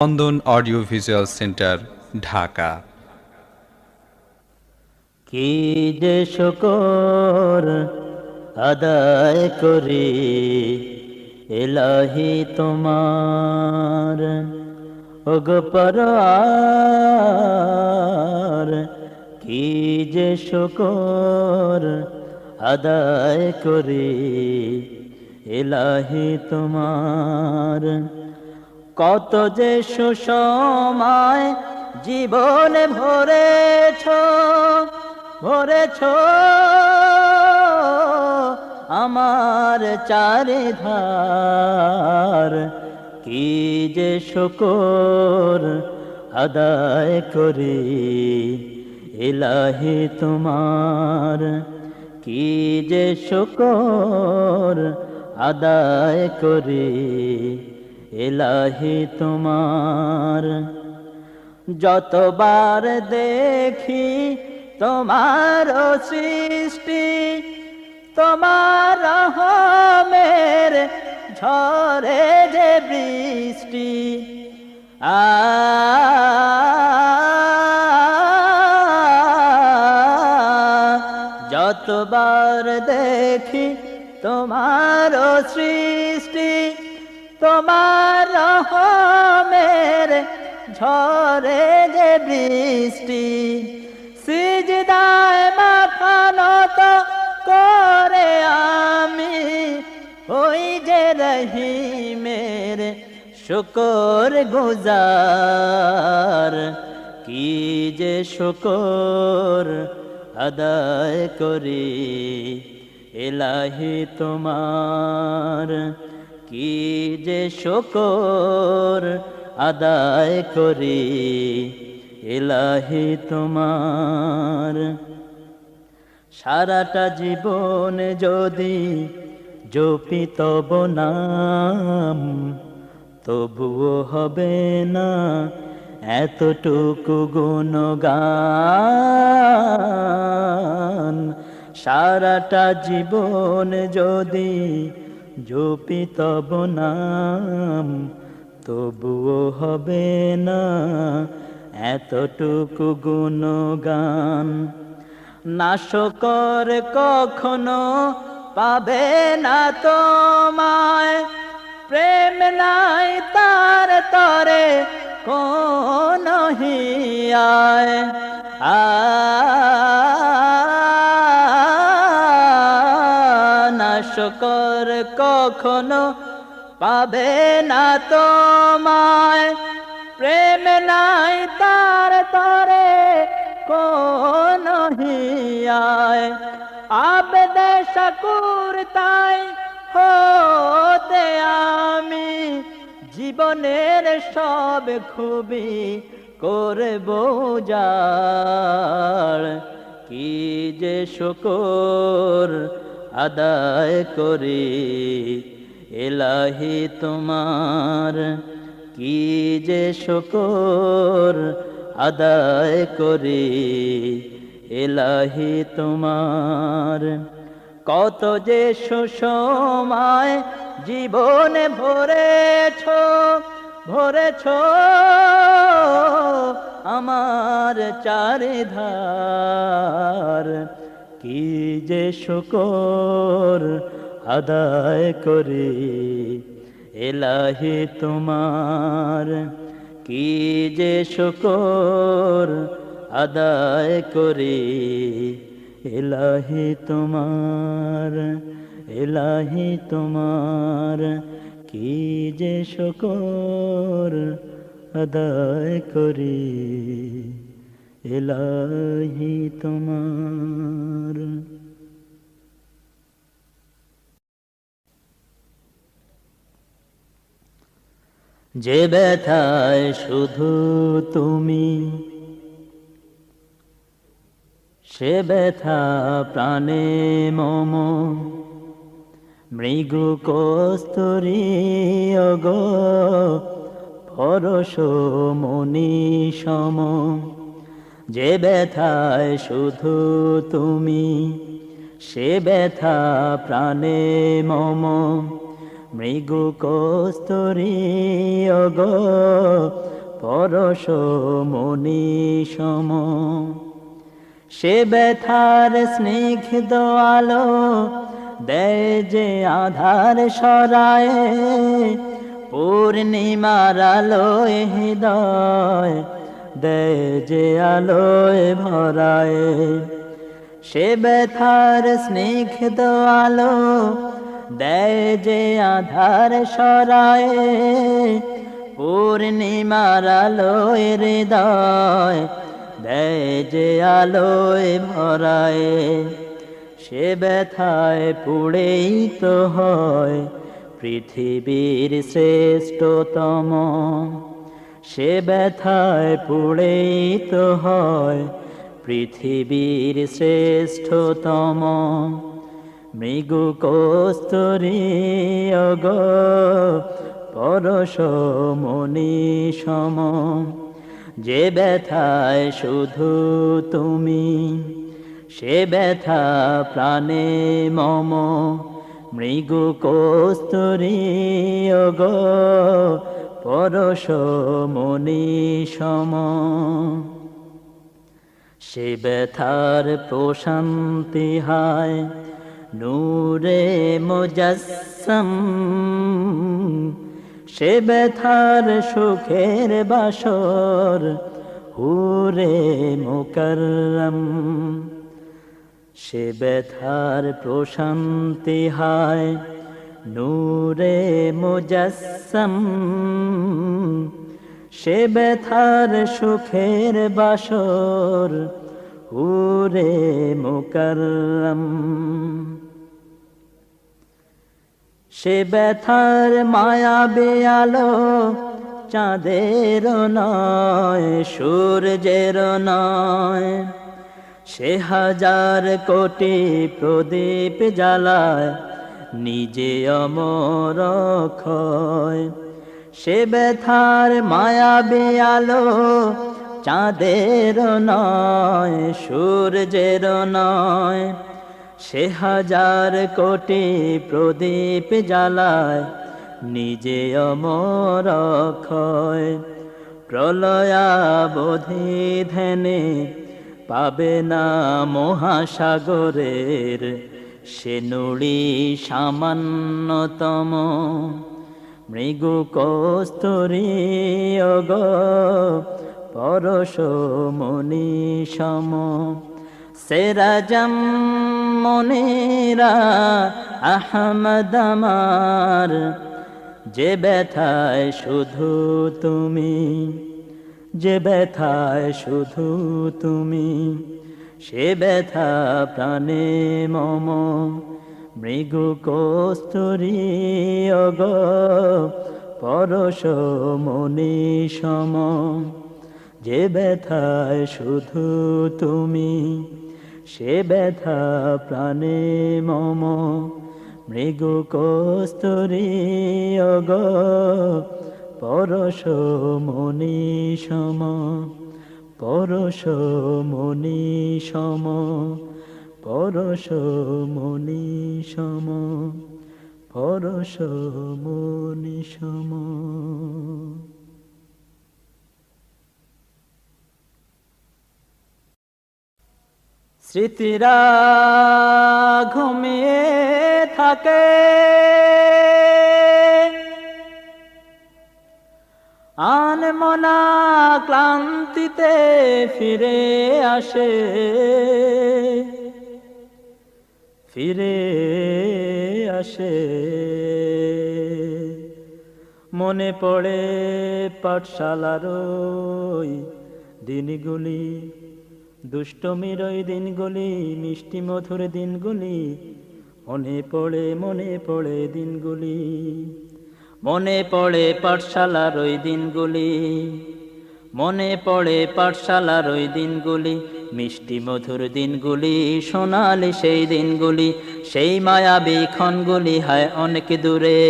Chandan audio visual centre Dhaka কি যে শকর আদায় করি, এলাহি তোমার। ওগ পরার, কি যে শকর আদায় করি, এলাহি তোমার। কত যে সুসময় জীবনে ভরেছ ভরেছ। আমার চারিধার কি যে শুকর আদায় করি এলাহি তোমার। কি যে শুকর আদায় করি এলাহি তোমার। যতবার দেখি তোমার সৃষ্টি, তোমার রহমের ঝরে যে বৃষ্টি আ যতবার দেখি তোমার সৃষ্টি তোমার রহমের ঝরে যে বৃষ্টি, সিজদায় মাথা নত করে আমি ওই যে রহিমের শুকর গুজার। কি যে শুকর আদায় করি, এলাহি তোমার কি যে শকর আদায় করি, এলাহি তোমার। সারাটা জীবন যদি জপি তব নাম, তবুও হবে না এতটুকু গুণগান। সারাটা জীবন যদি জপি তব নাম তবুও হবে না এতটুকু গুণগান নাশকর কখনো পাবে না তোমায় প্রেম নাই তার তরে কোন হিয়ায় নাশকর কখনো পাবে না তোমায়। প্রেম নাই তার তরে কোন হিয়ায়। আবেদে শাকুর তাই হতে আমি জীবনের সব খুবই করব যার। কি যে শুকর আদায় করি এলাহি তোমার, কি যে শুকর আদায় করি? এলাহি তোমার, কত যে সুসময় জীবনে ভরেছ ভরেছ আমার চারিধার। কি যে শুকর আদায় করি। এলাহি তোমার, কি যে শুকর আদায় করি। এলাহি তোমার এলাহি তোমার, কি যে শুকর আদায় করি। এলাহি তোমার। যে ব্যথায় শুধু তুমি। সে ব্যথা প্রাণে মম। মৃগু কস্তরি, অগ পরশ মনি সম। যে ব্যথায় শুধু তুমি, সে ব্যথা প্রাণে মম। মৃগু কস্তুরী গো পরশ মনি সম। সে ব্যথার স্নিগ্ধ আলো দেয় যে আধার সরায়, পূর্ণিমার আলোয় হৃদয় দেয় যে আলোয় ভরায়। সে ব্যথার স্নিগ্ধ আলো দেয় যে আধার সরায়, পূর্ণিমার আলোয় হৃদয়, দেয় যে আলোয় ভরায়। সে ব্যথায় পুড়েই তো হয়, পৃথিবীর শ্রেষ্ঠতম। সে ব্যথায় পুড়েই তো হয়, পৃথিবীর শ্রেষ্ঠতম। মৃগু কস্তুরী, অগ পরশ মনি সম। যে ব্যথায় শুধু তুমি, সে ব্যথা প্রাণে মম। মৃগু কস্তুরী, অগ পরশ মনি সম। সে ব্যথার প্রশান্তি হায় নূরে মুজাসম, সে ব্যথার সুখের বাসর, হুরে মুকরম। সে ব্যথার প্রশান্তি হায়, নূরে মুজাসম, সে ব্যথার সুখের বাসর, হুরে মুকরম। সে ব্যথার মায়া বেয়ালো চাঁদের নয়, সূর্যের নয়। সে হাজার কোটি প্রদীপ জ্বালায়, নিজে অমর ক্ষয়। সে ব্যথার মায়া বেয়ালো চাঁদের নয়, সূর্যের নয়। সে হাজার কোটি প্রদীপ জ্বালায়, নিজে অমর ক্ষয় প্রলয়াবধি ধ্যানে পাবে না মহাসাগরের, সে নুড়ি সামান্যতম। মৃগু কস্তুরী অগ, পরশ মনি সম। সেরাজম মনিরা, আহমদ আমার, যে ব্যথায় শুধু তুমি, যে ব্যথায় শুধু তুমি, সে ব্যথা প্রাণে মম, মৃগু কস্তুরী অগ পরশ মনি সম, যে ব্যথায় শুধু তুমি সে ব্যথা প্রাণে মম, মৃগু কস্তুরী অগ, পরশ মনি সম, পরশ মনি সম, পরশ মনি সম, পরশ মনি সম। স্মৃতিরা ঘুমিয়ে থাকে। আন মনা ক্লান্তিতে ফিরে আসে। ফিরে আসে। মনে পড়ে পাঠশালার দিনগুলি। দুষ্টমির ওই দিনগুলি, মিষ্টি মধুর দিনগুলি, মনে পড়ে মনে পড়ে দিনগুলি। মনে পড়ে পাঠশালার ওই দিনগুলি, মনে পড়ে পাঠশালার ওই দিনগুলি, মিষ্টি মধুর দিনগুলি, সোনালি সেই দিনগুলি, সেই মায়াবী ক্ষণগুলি, হয় অনেক দূরে।